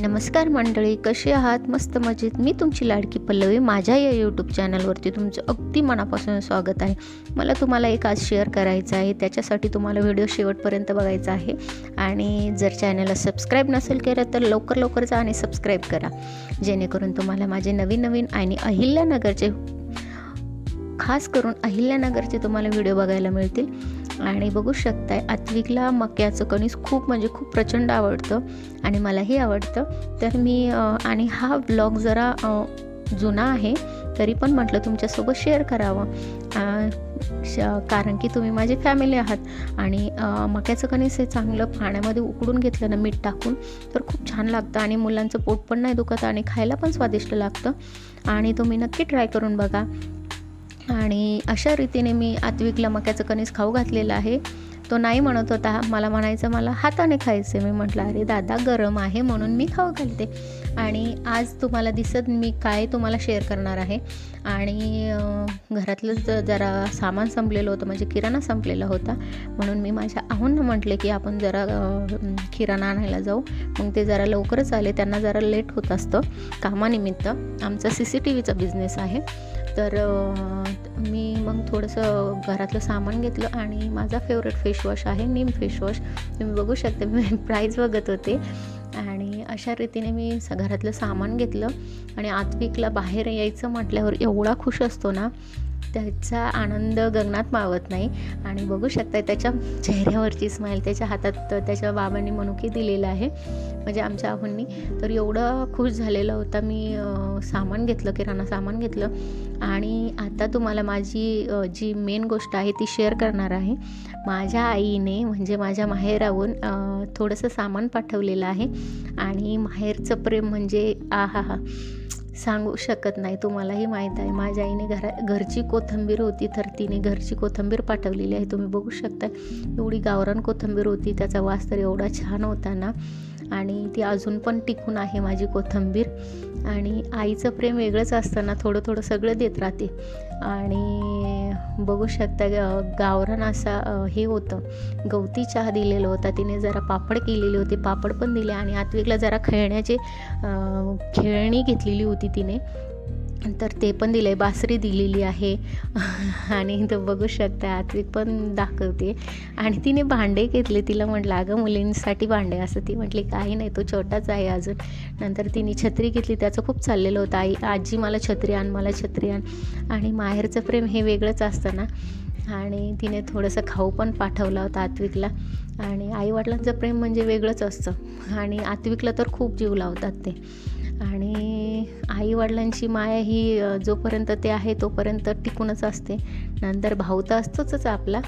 नमस्कार मंडळी कसे आहात? मस्त मजेत. मी तुमची लाडकी पल्लवी. माझ्या या यूट्यूब चॅनलवरती तुमचं अगदी मनापासून स्वागत आहे. मला तुम्हाला एक आज शेअर करायचं आहे. त्याच्यासाठी तुम्हाला व्हिडिओ शेवटपर्यंत बघायचा आहे. आणि जर चॅनलला सबस्क्राईब नसेल केलं तर लवकर लवकर जा आणि सबस्क्राईब करा. जेणेकरून तुम्हाला माझे नवीन नवीन आणि अहिल्यानगरचे खास करून अहिल्यानगरचे तुम्हाला व्हिडिओ बघायला मिळतील. आणि बघू शकताय आत्विकला मक्याचं कणीस खूप म्हणजे खूप प्रचंड आवडतं आणि मलाही आवडतं. तर मी आणि हा ब्लॉग जरा जुना आहे तरी पण म्हटलं तुमच्यासोबत शेअर करावं. श- कारण की तुम्ही माझी फॅमिली आहात आणि मक्याचं कणीस हे चांगलं पाण्यामध्ये उकडून घेतलं ना मीठ टाकून तर खूप छान लागतं आणि मुलांचं पोट पण नाही दुखत आणि खायला पण स्वादिष्ट लागतं. आणि तुम्ही नक्की ट्राय करून बघा. आणि अशा रीतीने मी आत्विकला मक्याचं कणीस खाऊ घातलेलं आहे. तो नाही म्हणत होता. मला म्हणायचं मला हाताने खायचं मी म्हटलं अरे दादा गरम आहे म्हणून मी खाऊ घालते. आणि आज तुम्हाला दिसत मी काय तुम्हाला शेअर करणार आहे. आणि घरातलं ज- जरा सामान संपलेलं होतं. म्हणजे किराणा संपलेला होता. म्हणून मी माझ्या आहूंना म्हटले की आपण जरा किराणा आणायला जाऊ. मग ते जरा लवकरच आले. त्यांना जरा लेट होत असतं कामानिमित्त. आमचा सी सी टी व्हीचा बिझनेस आहे. तर मी मग थोडंसं घरातलं सामान घेतलं आणि माझा फेवरेट फेशवॉश आहे नीम फेशवॉश तुम्ही बघू शकता मी प्राईज बघत होते. आणि अशा रीतीने मी स घरातलं सामान घेतलं. आणि आत्विकला बाहेर यायचं म्हटल्यावर एवढा खुश असतो ना त्याचा आनंद गगनात मावत नाही. आणि बघू शकता त्याच्या चेहऱ्यावरची स्माईल त्याच्या हातात त्याच्या बाबांनी मनुकी दिलेलं आहे. म्हणजे आमच्या आहोंनी तर एवढं खुश झालेला होता. मी सामान घेतलं किराणा सामान घेतलं. आणि आता तुम्हाला माझी जी मेन गोष्ट आहे ती शेअर करणार आहे. माझ्या आईने म्हणजे माझ्या माहेराहून थोडंसं सामान पाठवलेलं आहे. आणि माहेरचं प्रेम म्हणजे आहा हा. सांगू शकत नाही. तुम्हालाही माहीत आहे माझ्या आईने घरा घरची कोथंबीर होती तर तिने घरची कोथंबीर पाठवलेली आहे. तुम्ही बघू शकता एवढी गावरान कोथंबीर होती त्याचा वास तर एवढा छान होता ना. आणि ती अजून पण टिकून आहे माझी कोथंबीर. आणि आईचं प्रेम वेगळंच असताना थोडं थोडं सगळं देत राहते. आणि बघू शकता गावरान असा हे होतं. गवती चहा दिलेला होता. तिने जरा पापड केलेले होते. पापड पण दिले आणि आत्विकला जरा खेळण्याचे खेळणी घेतलेली होती तिने. तर ते पण दिलं आहे बासरी दिलेली आहे. आणि तो बघू शकता आत्विक पण दाखवते. आणि तिने भांडे घेतले. तिला म्हटलं अगं मुलींसाठी भांडे. असं ती म्हटली काही नाही तो छोटाच आहे अजून. नंतर तिने छत्री घेतली. त्याचं खूप चाललेलं होतं. आई आजी मला छत्री आण मला छत्री आण. आणि माहेरचं प्रेम हे वेगळंच असतं ना. आणि तिने थोडंसं खाऊ पण पाठवला होता आत्विकला. आणि आईवडिलांचं प्रेम म्हणजे वेगळंच असतं. आणि आत्विकला तर खूप जीव लावतात ते. आणि आईवडिलांची माया ही जोपर्यंत ते आहे तोपर्यंत टिकूनच असते. नंतर भाऊ तर असतोच आपला.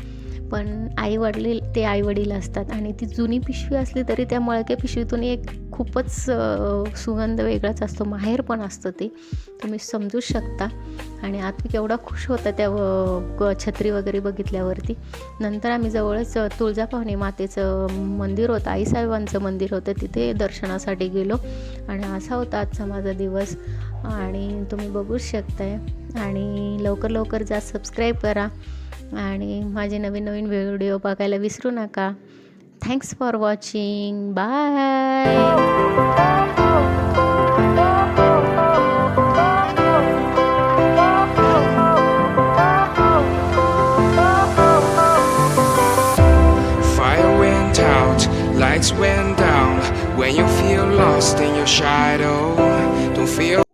पण आई वडील ते आई वडील असतात. आणि ती जुनी पिशवी असली तरी त्या मळक्या पिशवीतून एक खूपच सुगंध वेगळाच असतो. माहेर पण असतं ते. तुम्ही समजू शकता. आणि आत्मिक एवढा खुश होता त्या छत्री वगैरे बघितल्यावरती. नंतर आम्ही जवळच तुळजाभवानी मातेचं मंदिर होतं आईसाहेबांचं मंदिर होतं तिथे दर्शनासाठी गेलो. आणि असा होता आजचा माझा दिवस. आणि तुम्ही बघूच शकताय. आणि लवकर लवकर जा सबस्क्राईब करा. आणि माझे नवीन नवीन व्हिडिओ बघायला विसरू नका. Thanks for watching bye lights went down. When you feel lost in your shadow, don't feel.